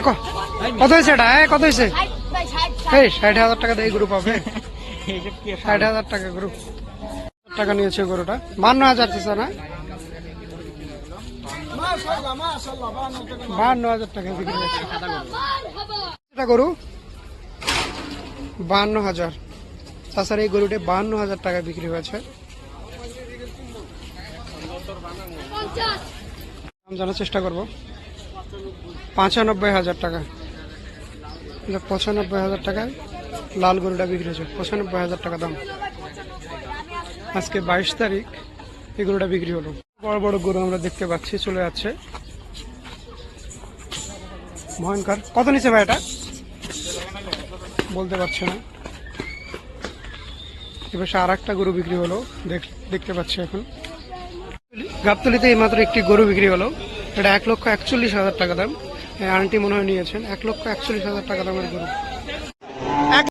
ক- কত হয়েছে এটা? এ, কত হয়েছে? এই ষাট হাজার টাকা দিয়ে গ্রুপ হবে। ষাট হাজার টাকা গ্রুপ টাকা নিয়েছে গরুটা। বান্ন হাজার চাষা না? বান্ন হাজার টাকা। বিক্রি হচ্ছে এটা গরু? বান্ন হাজার। চাষার এই গরুটি বান্ন হাজার টাকা বিক্রি হয়েছে। জানার চেষ্টা করব। পঁচানব্বই হাজার টাকা। পঁচানব্বই হাজার টাকায় লাল গরুটা বিক্রি হয়েছে। পঁচানব্বই হাজার টাকা দাম। আজকে বাইশ তারিখ এই গরুটা বিক্রি হলো। বড় বড় গরু আমরা দেখতে পাচ্ছি, চলে যাচ্ছে। ভয়ঙ্কর কত নিচে ভাই এটা? বলতে পারছে না। এবার আর একটা গরু বিক্রি হলো, দেখ- দেখতে পাচ্ছি এখন। গাবতলিতে এইমাত্র একটি গরু বিক্রি হলো। এটা এক লক্ষ একচল্লিশ হাজার টাকা দাম। আন্টি মনে হয় নিয়েছেন। এক লক্ষ একচল্লিশ হাজার টাকা দামের গরু।